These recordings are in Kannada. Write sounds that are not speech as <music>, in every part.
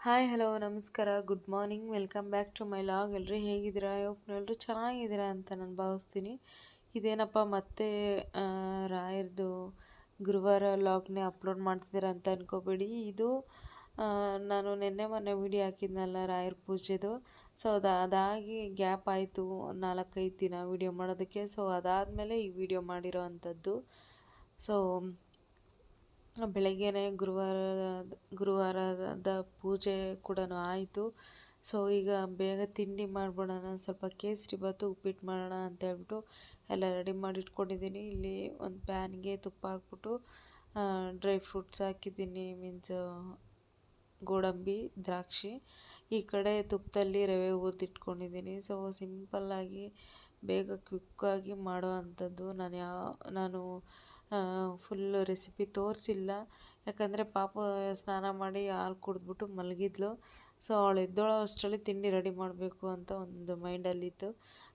ಹಾಯ್ ಹಲೋ ನಮಸ್ಕಾರ. Good morning welcome back to my vlog ಎಲ್ಲರೂ ಹೇಗಿದ್ದೀರಾ? ಎಲ್ಲರೂ ಚೆನ್ನಾಗಿದ್ದೀರಾ ಅಂತ ನಾನು ಭಾವಿಸ್ತೀನಿ. ಇದೇನಪ್ಪ, ಮತ್ತೆ ರಾಯರ್ದು ಗುರುವಾರ ಲಾಗ್ನೇ ಅಪ್ಲೋಡ್ ಮಾಡ್ತಿದ್ದೀರಾ ಅಂತ ಅನ್ಕೋಬೇಡಿ. ಇದು ನಾನು ನಿನ್ನೆ ಮೊನ್ನೆ ವಿಡಿಯೋ ಹಾಕಿದ್ನಲ್ಲ, ರಾಯರ ಪೂಜೆದು. ಸೊ ಅದು, ಅದಾಗಿ ಗ್ಯಾಪ್ ಆಯಿತು, ನಾಲ್ಕೈದು ದಿನ ವೀಡಿಯೋ ಮಾಡೋದಕ್ಕೆ. ಸೊ ಅದಾದಮೇಲೆ ಈ ವಿಡಿಯೋ ಮಾಡಿರೋ ಅಂಥದ್ದು. ಸೊ ಬೆಳಗ್ಗೆನೆ ಗುರುವಾರದ ಗುರುವಾರದ ಪೂಜೆ ಕೂಡ ಆಯಿತು. ಸೊ, ಈಗ ಬೇಗ ತಿಂಡಿ ಮಾಡಿಬಿಡೋಣ ಸ್ವಲ್ಪ ಕೇಸರಿ ಬಾತು ಉಪ್ಪಿಟ್ಟು ಮಾಡೋಣ ಅಂತ ಹೇಳ್ಬಿಟ್ಟು ಎಲ್ಲ ರೆಡಿ ಮಾಡಿ ಇಟ್ಕೊಂಡಿದ್ದೀನಿ ಇಲ್ಲಿ ಒಂದು ಪ್ಯಾನ್ಗೆ ತುಪ್ಪ ಹಾಕ್ಬಿಟ್ಟು ಡ್ರೈ ಫ್ರೂಟ್ಸ್ ಹಾಕಿದ್ದೀನಿ, ಮೀನ್ಸ್ ಗೋಡಂಬಿ, ದ್ರಾಕ್ಷಿ. ಈ ಕಡೆ ತುಪ್ಪದಲ್ಲಿ ರವೆ ಹುರಿದಿಟ್ಕೊಂಡಿದ್ದೀನಿ ಸೊ, ಸಿಂಪಲ್ಲಾಗಿ ಬೇಗ ಕ್ವಿಕ್ಕಾಗಿ ಮಾಡೋ ಅಂಥದ್ದು. ನಾನು ಯಾವ ನಾನು ಫುಲ್ಲು ರೆಸಿಪಿ ತೋರಿಸಿಲ್ಲ. ಯಾಕಂದರೆ ಪಾಪ ಸ್ನಾನ ಮಾಡಿ ಹಾಲು ಕುಡಿದ್ಬಿಟ್ಟು ಮಲಗಿದ್ಲು. ಸೊ ಅವಳು ಎದ್ದೋಳೋ ಅಷ್ಟರಲ್ಲಿ ತಿಂಡಿ ರೆಡಿ ಮಾಡಬೇಕು ಅಂತ ಒಂದು ಮೈಂಡಲ್ಲಿತ್ತು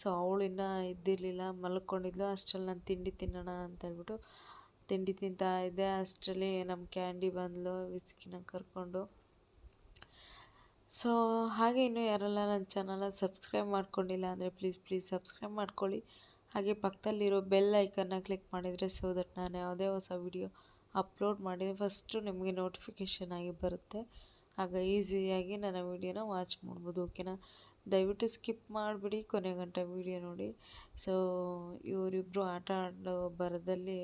ಸೊ ಅವಳು ಇನ್ನೂ ಇದ್ದಿರಲಿಲ್ಲ, ಮಲ್ಕೊಂಡಿದ್ಲು. ಅಷ್ಟರಲ್ಲಿ ನಾನು ತಿಂಡಿ ತಿನ್ನೋಣ ಅಂತ ಹೇಳ್ಬಿಟ್ಟು ತಿಂಡಿ ತಿಂತಾ ಇದ್ದೆ. ಅಷ್ಟರಲ್ಲಿ ನಮ್ಮ ಕ್ಯಾಂಡಿ ಬಂದಳು ವಿಸ್ಕಿನ ಕರ್ಕೊಂಡು. ಸೊ ಹಾಗೆ ಇನ್ನೂ ಯಾರೆಲ್ಲ ನನ್ನ ಚಾನಲ್ನ ಸಬ್ಸ್ಕ್ರೈಬ್ ಮಾಡ್ಕೊಂಡಿಲ್ಲ ಅಂದರೆ ಪ್ಲೀಸ್ ಪ್ಲೀಸ್ ಸಬ್ಸ್ಕ್ರೈಬ್ ಮಾಡ್ಕೊಳ್ಳಿ. ಹಾಗೆ ಪಕ್ಕದಲ್ಲಿರೋ ಬೆಲ್ ಐಕನ್ನ ಕ್ಲಿಕ್ ಮಾಡಿದರೆ ಸೊ ದಟ್ ನಾನು ಯಾವುದೇ ಹೊಸ ವಿಡಿಯೋ ಅಪ್ಲೋಡ್ ಮಾಡಿದರೆ ಫಸ್ಟು ನಿಮಗೆ ನೋಟಿಫಿಕೇಷನ್ ಆಗಿ ಬರುತ್ತೆ. ಆಗ ಈಸಿಯಾಗಿ ನನ್ನ ವೀಡಿಯೋನ ವಾಚ್ ಮಾಡ್ಬೋದು ಓಕೆನಾ ದಯವಿಟ್ಟು ಸ್ಕಿಪ್ ಮಾಡಿಬಿಡಿ ಕೊನೆ ಗಂಟೆ ವೀಡಿಯೋ ನೋಡಿ. ಸೊ ಇವರಿಬ್ಬರು ಆಟ ಆಡೋ ಬರದಲ್ಲಿ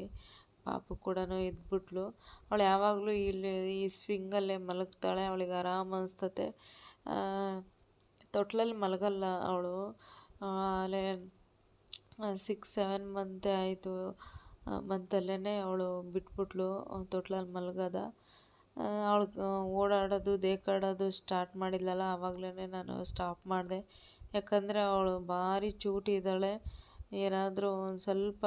ಪಾಪ ಕೂಡ ಎದ್ಬಿಟ್ಲು. ಅವಳು ಯಾವಾಗಲೂ ಇಲ್ಲಿ ಈ ಸ್ವಿಂಗಲ್ಲೇ ಮಲಗ್ತಾಳೆ, ಅವಳಿಗೆ ಆರಾಮ ಅನಿಸ್ತತೆ. ತೊಟ್ಲಲ್ಲಿ ಮಲಗಲ್ಲ ಅವಳು. ಅಲ್ಲೇ ಸಿಕ್ಸ್ ಸೆವೆನ್ ಮಂತೆ ಆಯಿತು. ಮಂತಲ್ಲೇ ಅವಳು ಬಿಟ್ಬಿಟ್ಲು ತೊಟ್ಲಲ್ಲಿ ಮಲಗದ. ಅವಳು ಓಡಾಡೋದು ದೇಕಾಡೋದು ಸ್ಟಾರ್ಟ್ ಮಾಡಿದ್ಲಲ್ಲ ಆವಾಗಲೇ ನಾನು ಸ್ಟಾಪ್ ಮಾಡಿದೆ. ಯಾಕಂದರೆ ಅವಳು ಭಾರಿ ಚೂಟಿ ಇದ್ದಾಳೆ. ಏನಾದರೂ ಒಂದು ಸ್ವಲ್ಪ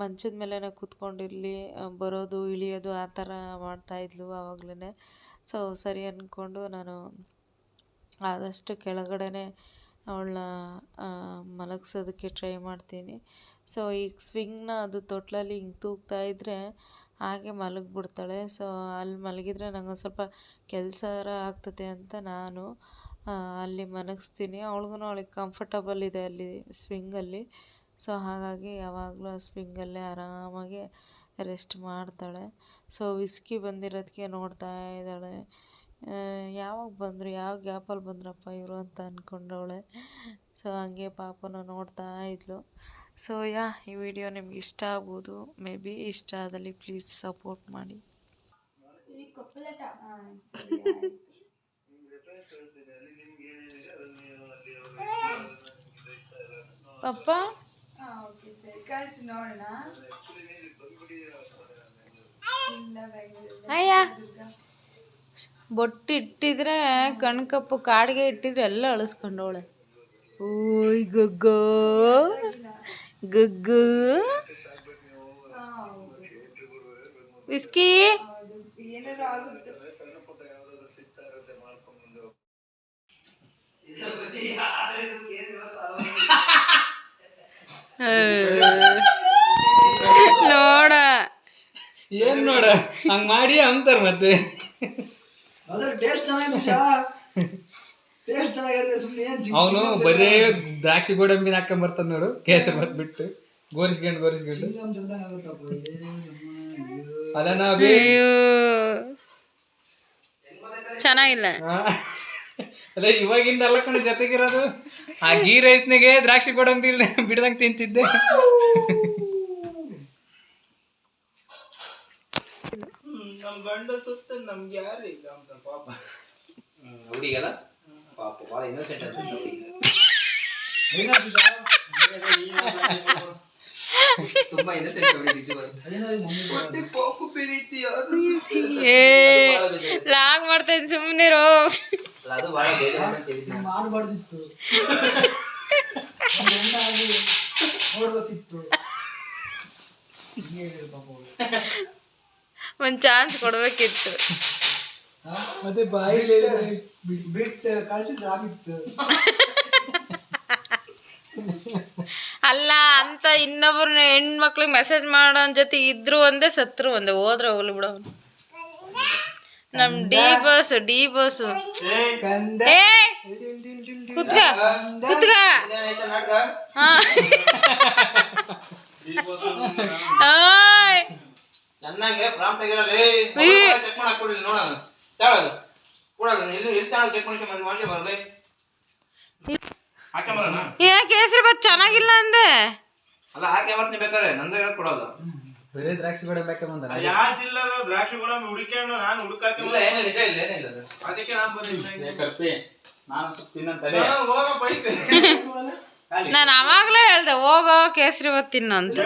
ಮಂಚದ ಮೇಲೇ ಕೂತ್ಕೊಂಡಿರಲಿ ಬರೋದು, ಇಳಿಯೋದು, ಆ ಥರ ಮಾಡ್ತಾಯಿದ್ಲು ಆವಾಗಲೇ ಸೊ ಸರಿ ಅಂದ್ಕೊಂಡು ನಾನು ಆದಷ್ಟು ಕೆಳಗಡೆನೇ ಅವಳನ್ನ ಮಲಗಿಸೋದಕ್ಕೆ ಟ್ರೈ ಮಾಡ್ತೀನಿ. ಸೊ ಈಗ ಸ್ವಿಂಗ್ನ ಅದು ತೊಟ್ಲಲ್ಲಿ ಹಿಂಗೆ ತೂಗ್ತಾ ಇದ್ದರೆ ಹಾಗೆ ಮಲಗಿಬಿಡ್ತಾಳೆ. ಸೊ ಅಲ್ಲಿ ಮಲಗಿದ್ರೆ ನಂಗೆ ಒಂದು ಸ್ವಲ್ಪ ಕೆಲಸ ಆಗ್ತದೆ ಅಂತ ನಾನು ಅಲ್ಲಿ ಮಲಗಿಸ್ತೀನಿ. ಅವಳಿಗೂ ಅವಳಿಗೆ ಕಂಫರ್ಟಬಲ್ ಇದೆ ಅಲ್ಲಿ ಸ್ವಿಂಗಲ್ಲಿ ಸೊ ಹಾಗಾಗಿ ಯಾವಾಗಲೂ ಆ ಸ್ವಿಂಗಲ್ಲೇ ಆರಾಮಾಗಿ ರೆಸ್ಟ್ ಮಾಡ್ತಾಳೆ. ಸೊ ವಿಸ್ಕಿ ಬಂದಿರೋದಕ್ಕೆ ನೋಡ್ತಾ ಇದ್ದಾಳೆ. ಯಾವಾಗ ಬಂದರು ಯಾವ ಗ್ಯಾಪಲ್ಲಿ ಬಂದ್ರಪ್ಪ ಇವರು ಅಂತ ಅಂದ್ಕೊಂಡವಳೆ ಸೊ ಹಂಗೆ ಪಾಪನ ನೋಡ್ತಾ ಇದ್ಲು. ಸೊ ಯಾ ಈ ವಿಡಿಯೋ ನಿಮ್ಗೆ ಇಷ್ಟ ಆಗ್ಬೋದು. ಮೇ ಬಿ ಇಷ್ಟ ಆದಲ್ಲಿ ಪ್ಲೀಸ್ ಸಪೋರ್ಟ್ ಮಾಡಿ. ಪಪ್ಪ? ಅಯ್ಯ. ಬೊಟ್ಟು ಇಟ್ಟಿದ್ರೆ ಕಣ್ಕಪ್ಪು ಕಾಡಿಗೆ ಇಟ್ಟಿದ್ರೆ ಎಲ್ಲ ಅಳಿಸ್ಕೊಂಡವಳೆ. ಓಯ್ ಗುಗ್ಗು ಗುಗ್ಗು. ವಿಸ್ಕಿ. ನೋಡ. ಏನ್ ನೋಡ? ಹಂಗ್ ಮಾಡಿ ಅಂತಾರ ಮತ್ತೆ. ಅದ್ರ ಟೇಸ್ಟ್ ಚೆನ್ನಾಗಿದೆ ಶಾ ಟೇಸ್ಟ್ ಚೆನ್ನಾಗಿದೆ ಸುಮ್ಮನೆ ಏನ್ ಅವನು ಬರೇ ದ್ರಾಕ್ಷಿ ಗೋಡಂಬಿನ ಹಾಕೊಂಡ್ ಬರ್ತಾನ ನೋಡು ಕೇಸರಿ ಬತ್ ಬಿಟ್ಟು ಗೋರಿಸ್ಕೊಂಡು. ಗೋರಿಸ್ಕೊಂಡು ಅದನ್ನ ಚೆನ್ನಾಗಿಲ್ಲ. ಅದೇ ಇವಾಗಿಂದ ಎಲ್ಲ ಕಣ ಜೊತೆಗಿರೋದು. ಆ ಗೀ ರೈಸ್ನಾಗೆ ದ್ರಾಕ್ಷಿ ಗೋಡಂಬಿ ಬಿಡ್ದಂಗೆ ತಿಂತಿದ್ದೆ. ನಮ್ ಗಂಡ ಸುತ್ತ ನಮ್ಗೆ ಯಾರು ಇಲ್ಲ ಅಂತ ಪಾಪ. ಹುಡುಗಿಗೆಲ್ಲ? ಪಾಪ ಭಾಳ ಇನ್ನೋಸೆಂಟ್ ಅನ್ಸುತ್ತೆ ಹುಡುಗಿ. ತುಂಬಾ ಇನ್ನೋಸೆಂಟ್ ಹುಡುಗಿ ನಿಜವಾಗ್ಲೂ. ಹೊಟ್ಟೆ ಪಾಪು ಪ್ರೀತಿ ಏ ಲಾಗ್ ಮಾಡ್ತಾ ಇದ್ದೀನಿ ಸುಮ್ಮನಿರೋ ಅದು ಭಾಳ ಬೇಜಾರು ಅಂತ ಹೇಳಿದ್ನ ಮಾಡಬಾರ್ದಿತ್ತು. <laughs> ಗಂಡ ಆಗಿ ನೋಡ್ಬೇಕಿತ್ತು. ಹಿಂಗೆ ಪಾಪ ಅವ್ರು. ಒಂದ್ ಚಾನ್ಸ್ ಕೊಡ್ಬೇಕಿತ್ತು? ಮತ್ತೆ ಬಿಟ್ಟು ಆಗಿತ್ತು. ಅಲ್ಲ ಅಂತ ಇನ್ನೊಬ್ರನ್ನ ಹೆಣ್ಮಕ್ಳಿಗೆ ಮೆಸೇಜ್ ಮಾಡೋ ಜೊತೆ ಇದ್ರು ಒಂದೇ ಸತ್ರು ಒಂದೇ ಹೋದ್ರೆ ಹೋಗ್ಲಿ ಬಿಡೋನು ನಮ್ ಡಿ ಬಸ್ ಡಿ ಬಸ್ ಕಂದ. ಏ ಕುತ್ಕ ಹಾ. ಓಯ್. ಚೆನ್ನಾಗಿ ಪ್ರಾಂಪ್ಟ್ ಆಗಿರಲಿ ಈ. ಚೆಕ್ ಮಾಡಕ್ ಕೊಡಿ ನೋಡೋಣ. ತಾಳದು ಕೊಡೋದು ಇಲ್ಲಿ ಇಲ್ಲಿ ತಾಳ ಚೆಕ್ ಮಾಡಿ ಮಾಡಿ ಮಾಡಿಸಿ ಬರಲಿ. ಹಾಕಿ ಬರೋಣ. ಏ ಕೇಸರಿ ಬಾತ್ ಚೆನ್ನಾಗಿಲ್ಲ ಅಂದೆ. ಅಲ್ಲ ಹಾಕಿ ಬರ್ತೀನಿ ಬೇಕಾದ್ರೆ. ನಂದ್ರೆ ಹೇಳಕ್ ಕೊಡೋದು ಬರೀ ದ್ರಾಕ್ಷಿ ಗೋಡಂಬಿ ಹಾಕಿ ಬಂದಾರ ಯಾವ್ದಿಲ್ಲ ದ್ರಾಕ್ಷಿ ಗೋಡಂಬಿ ಹುಡುಕೊಂಡು ನಾನು ಹುಡುಕಾಕ ಇಲ್ಲ ಏನಿಲ್ಲ ನಿಜ ಇಲ್ಲ ಏನಿಲ್ಲ ಅದು. ಅದಕ್ಕೆ ನಾನು ಬಂದಿದ್ದೆ. ಕರ್ಪಿ ನಾನು ತಿನ್ನಂತಲೇ ಹೋಗ ಬೈಕ್ ನಾನು ಅವಾಗ್ಲೇ ಹೇಳ್ದೆ ಹೋಗೋ ಕೇಸರಿ ಬಾತ್ ತಿನ್ನು ಅಂತ.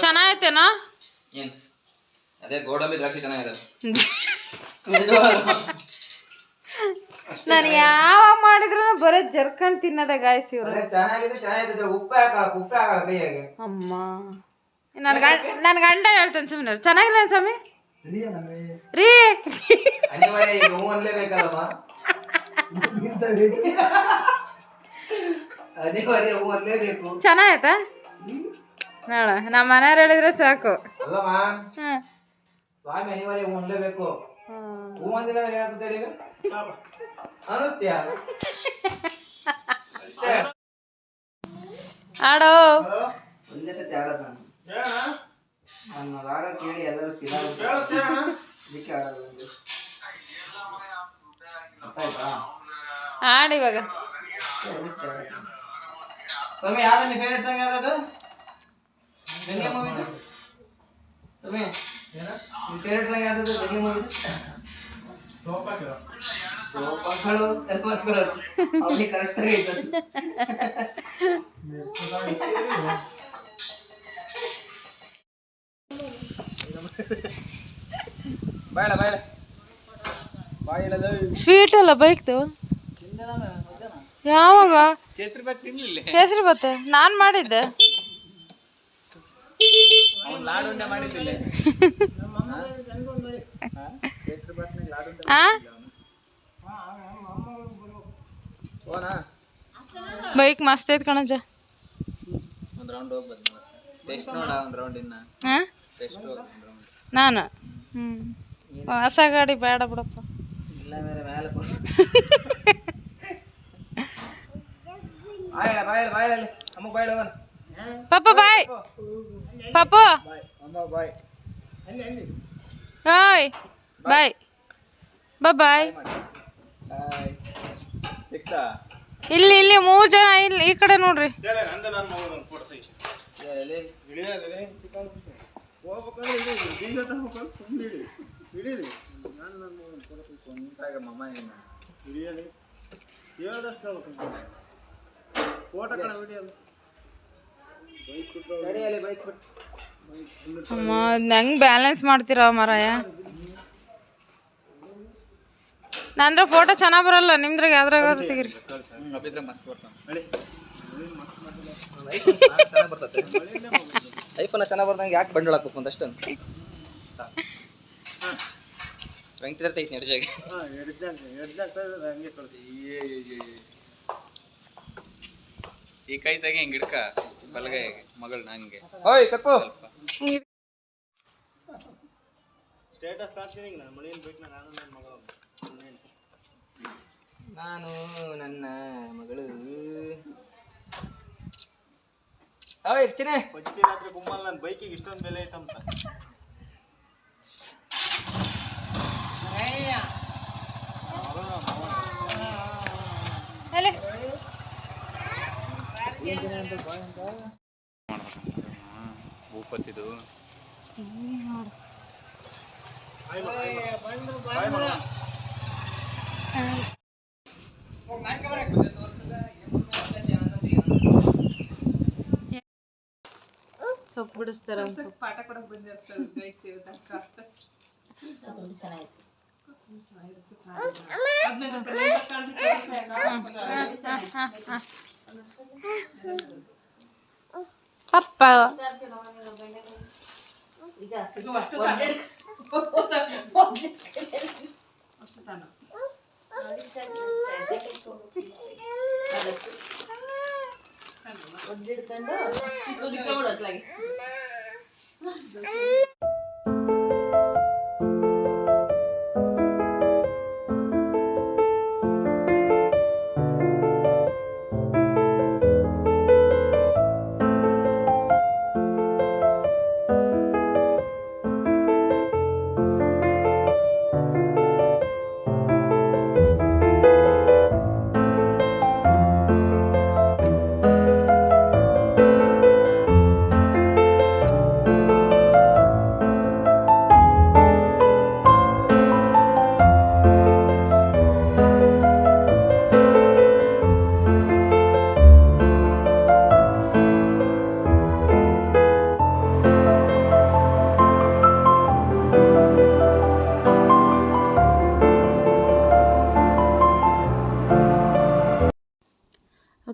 ಚೆನ್ನಾಗೈತೇನೋ? ಏನ್? ಅದೇ ಗೋಡಂಬಿ ದ್ರಾಕ್ಷಿ ಚೆನ್ನಾಗಿದೆ. <laughs> ನಾನು ಯಾವಾಗ ಮಾಡಿದ್ರು ಬರೀ ಜರ್ಕಂಡ್ ತಿನ್ನದ ಗಾಯ್ಸ್ ಇವ್ರು. ಚೆನ್ನಾಗಿದೆ ಚೆನ್ನಾಗಿದೆ. ಉಪ್ಪೆ ಹಾಕಲ್ಲ ಉಪ್ಪೆ ಹಾಕಲ್ಲ ಕೈಯಾಗೆ. ಅಮ್ಮ. ನನ್ನ ಗಂಡ ನನ್ನ ಗಂಡ ಹೇಳ್ತಾನೆ ಸುಮ್ಮನೆ ಚೆನ್ನಾಗಿಲ್ಲ ಸ್ವಾಮಿ? ರೀ ಚೆನ್ನಾಗೈತಾ? ನೋಡ ನಮ್ಮ ಮನೆಯವ್ರು ಹೇಳಿದ್ರೆ ಸಾಕು. ಸ್ವಾಮಿ ಅನಿವಾರ್ಯ ಅನ್ಲೇಬೇಕು. ಹೂ ಅಂದಿಲ್ಲ ಅಂದ್ರೆ ಏನಾಗ್ತದೆ ಹೇಳಿ ಅನುತ್ಯ ಆಡೋ ಒಂದೇ ಸತಿ ಆಡೋದು ನಾನು. ನನ್ನ ರಾಗ ಕೇಳಿ ಎಲ್ಲರೂ ಅದಕ್ಕೆ ಆಡೋದು ಒಂದೇ. ಗೊತ್ತಾಯ್ತಾ ಆಡಿ ಇವಾಗ. ಸ್ವಾಮಿ ಯಾವ್ದು ನಿಮ್ಮ ಫೇವ್ರೆಟ್ ಸಾಂಗ್ ಯಾವ್ದು ಬೆಂಗ್ಲಿ ಮೂವಿದು? ಸ್ವಾಮಿ ನಿಮ್ಮ ಫೇವ್ರೆಟ್ ಸಾಂಗ್ ಯಾವ್ದು ಬೆಂಗ್ಲಿ ಮೂವಿದು? ತಲ್ಪಾಸ್ಗಳು ಕರೆಕ್ಟ್ ಬಾಯಲ ಬಾಯಲ. ಸ್ವೀಟ್ ಅಲ್ಲ ಬೈಕ್ದು? ಯಾವಾಗ? ಕೇಸರಿ ಬಾತ್ ತಿನ್ಲಿಲ್ಲ. ಕೇಸರಿ ಬತ್ತೆ ನಾನು ಮಾಡಿದ್ದೆ. ಬೈಕ್ ಮಸ್ತ್ ಐತ್ ಕಣಜ ನಾನು? ಹೊಸ ಗಾಡಿ ಬೇಡ ಬಿಡಪ್ಪ. ಪಾಪ <laughs> ಬಾಯ್. ಪಾಪು ಅಮ್ಮ ಬಾಯ್ ಬಾಯ್ ಇಲ್ಲಿ ಇಲ್ಲಿ ಮೂರು ಜನ ಇಲ್ಲಿ ಈ ಕಡೆ ನೋಡ್ರಿ ಫೋಟೋ ಕಣ ಹಿಡಿಯೋದು ಬೈಕ್ ಬಿಟ್ಟು ಗಾಡಿಯಲ್ಲಿ ಬೈಕ್ ಬಿಟ್ಟು ಅಮ್ಮ ಹೆಂಗ್ ಬ್ಯಾಲೆನ್ಸ್ ಮಾಡ್ತೀರ ಮರಾಯ? ನಂದ್ರ ಫೋಟೋ ಚೆನ್ನಾಗ್ ಬರಲ್ಲ ನಿಮ್ದ್ರಾಗ ಯಾವ್ದ್ರಾಗ ತೆಗಿರಿ. ಐಫೋನ್ ಚೆನ್ನಾಗಿ ಬರ್ದಂಗೆ ಯಾಕೆ ಬಂಡವಾಳ ಹಾಕ್ಬೇಕು ಅಂತ ಅಷ್ಟೊಂದು? ವೆಂಕಟೇಶ್ವರ ಐತಿ ನಡ್ಜಾಗ ಈ ಕೈ ತೆಗಿ ಹಿಂಗ್ ಹಿಡ್ಕ ಬಲಗೈ ಮಗಳ್ ನಂಗೆ. ಓಯ್ ಸ್ಟೇಟಸ್ ಕಾಡ್ತೀನಿ ನಾನು ಮನೆಯಲ್ಲಿ ಬಿಟ್ಟು ನಾನು ನನ್ನ ಮಗಳು. ನಾನು ನನ್ನ ಮಗಳು. ಓಯ್ ಚಿನೆ ಪಚ್ಚಿ ರಾತ್ರಿ ಗುಮ್ಮಲ್ ನನ್ನ ಬೈಕಿಗೆ ಇಷ್ಟೊಂದು ಬೆಲೆ ಐತಂತ. ಅಲ್ಲೇ ಭೂಪತಿದು. ಸೊಪ್ಪು ಬಿಡಿಸ್ತಾರ ಪಾಠ ಕೊಡಕ್ ಬಂದಿರ್ತಾರೆ ಬೈಕ್ ಸಿಗುತ್ತಕ್ಕ ಪಪ್ಪ ಅಂತಾನ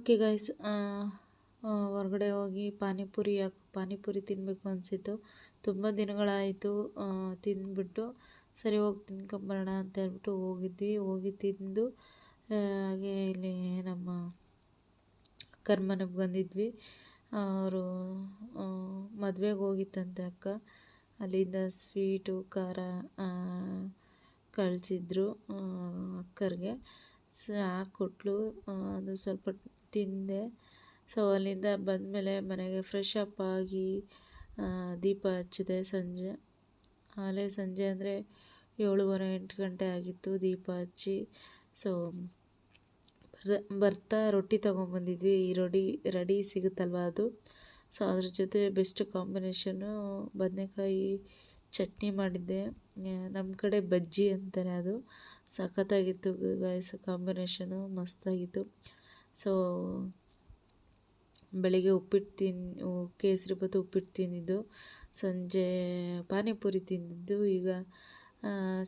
ಓಕೆ ಗೈಸ್ ಹೊರಗಡೆ ಹೋಗಿ ಪಾನಿಪುರಿ ಯಾಕೆ ಪಾನಿಪುರಿ ತಿನ್ನಬೇಕು ಅನಿಸಿತ್ತು. ತುಂಬ ದಿನಗಳಾಯಿತು ತಿಂದ್ಬಿಟ್ಟು. ಸರಿ, ಹೋಗಿ ತಿನ್ಕೊಂಬರೋಣ ಅಂತ ಹೇಳ್ಬಿಟ್ಟು ಹೋಗಿದ್ವಿ. ಹೋಗಿ ತಿಂದು ಹಾಗೆ ಇಲ್ಲಿ ನಮ್ಮ ಅಕ್ಕರ ಬಂದಿದ್ವಿ. ಅವರು ಮದುವೆಗೆ ಹೋಗಿತ್ತಂತೆ ಅಕ್ಕ. ಅಲ್ಲಿಂದ ಸ್ವೀಟು, ಖಾರ ಕಳಿಸಿದ್ರು ಅಕ್ಕರಿಗೆ. ಸ, ಹಾಕ್ಕೊಟ್ಲು. ಅದು ಸ್ವಲ್ಪ ತಿಂದೆ. ಸೊ ಅಲ್ಲಿಂದ ಬಂದಮೇಲೆ ಮನೆಗೆ ಫ್ರೆಶ್ ಅಪ್ ಆಗಿ ದೀಪ ಹಚ್ಚಿದೆ ಸಂಜೆ. ಆಲೇ ಸಂಜೆ ಅಂದರೆ ಏಳುವರೆ ಎಂಟು ಗಂಟೆ ಆಗಿತ್ತು ದೀಪ ಹಚ್ಚಿ. ಸೊ ಬರ, ಬರ್ತಾ ರೊಟ್ಟಿ ತೊಗೊಂಬಂದಿದ್ವಿ. ಈ ರೊಡಿ, ರೆಡಿ ಸಿಗುತ್ತಲ್ವ ಅದು? ಸೊ ಅದ್ರ ಜೊತೆ ಬೆಸ್ಟ್ ಕಾಂಬಿನೇಷನ್ನು ಬದನೆಕಾಯಿ ಚಟ್ನಿ ಮಾಡಿದ್ದೆ. ನಮ್ಮ ಕಡೆ ಬಜ್ಜಿ ಅಂತಾರೆ ಅದು. ಸಖತ್ತಾಗಿತ್ತು ಗಾಯ್ಸ್ ಕಾಂಬಿನೇಷನು ಮಸ್ತಾಗಿತ್ತು. ಸೊ ಬೆಳಿಗ್ಗೆ ಉಪ್ಪಿಟ್ಟು ತಿನ್ ಕೇಸರಿ ಭಾತು ಉಪ್ಪಿಟ್ಟು ತಿಂದಿದ್ದು, ಸಂಜೆ ಪಾನಿಪುರಿ ತಿಂದಿದ್ದು, ಈಗ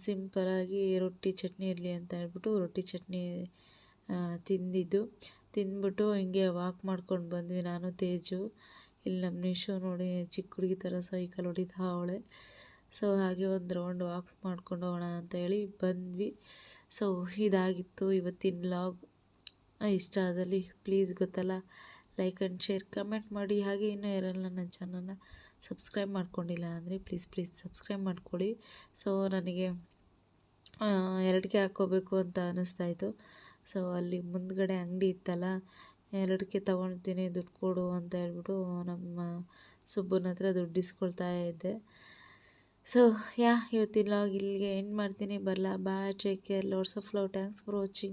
ಸಿಂಪಲಾಗಿ ರೊಟ್ಟಿ ಚಟ್ನಿ ಇರಲಿ ಅಂತ ಹೇಳ್ಬಿಟ್ಟು ರೊಟ್ಟಿ ಚಟ್ನಿ ತಿಂದಿದ್ದು. ತಿಂದ್ಬಿಟ್ಟು ಹಿಂಗೆ ವಾಕ್ ಮಾಡ್ಕೊಂಡು ಬಂದ್ವಿ ನಾನು, ತೇಜು. ಇಲ್ಲಿ ನಮ್ಮ ನಿಶು ನೋಡಿ ಚಿಕ್ಕ ಹುಡುಗಿ ಥರ ಸೈಕಲ್ ಹೊಡಿತಾ ಅವಳೆ. ಸೊ ಹಾಗೆ ಒಂದು ರೌಂಡ್ ವಾಕ್ ಮಾಡ್ಕೊಂಡು ಹೋಗೋಣ ಅಂತ ಹೇಳಿ ಬಂದ್ವಿ. ಸೊ ಇದಾಗಿತ್ತು ಇವತ್ತಿನ ಲಾಗ್ ಇಷ್ಟ ಆದಲ್ಲಿ ಪ್ಲೀಸ್ ಗೊತ್ತಲ್ಲ ಲೈಕ್ ಆ್ಯಂಡ್ ಶೇರ್ ಕಮೆಂಟ್ ಮಾಡಿ, ಹಾಗೆ ಇನ್ನೂ ಯಾರೆಲ್ಲ ನನ್ನ ಚಾನಲ್ನ ಸಬ್ಸ್ಕ್ರೈಬ್ ಮಾಡ್ಕೊಂಡಿಲ್ಲ ಅಂದರೆ ಪ್ಲೀಸ್ ಪ್ಲೀಸ್ ಸಬ್ಸ್ಕ್ರೈಬ್ ಮಾಡ್ಕೊಳ್ಳಿ ಸೊ ನನಗೆ ಎರಡಕ್ಕೆ ಹಾಕ್ಕೋಬೇಕು ಅಂತ ಅನ್ನಿಸ್ತಾಯಿತ್ತು ಸೊ ಅಲ್ಲಿ ಮುಂದ್ಗಡೆ ಅಂಗಡಿ ಇತ್ತಲ್ಲ ಎರಡಕ್ಕೆ ತೊಗೊಳ್ತೀನಿ, ದುಡ್ಡು ಕೊಡು ಅಂತ ಹೇಳ್ಬಿಟ್ಟು ನಮ್ಮ ಸುಬ್ಬನ ಹತ್ರ ದುಡ್ಡು ಇಸ್ಕೊಳ್ತಾ ಇದ್ದೆ. ಸೊ ಯಾ, ಇವತ್ತಿನ ಲಾಗ್ ಇಲ್ಲಿಗೆ ಎಂಡ್ ಮಾಡ್ತೀನಿ. ಬರಲ್ಲ bye take care loads of love thanks for watching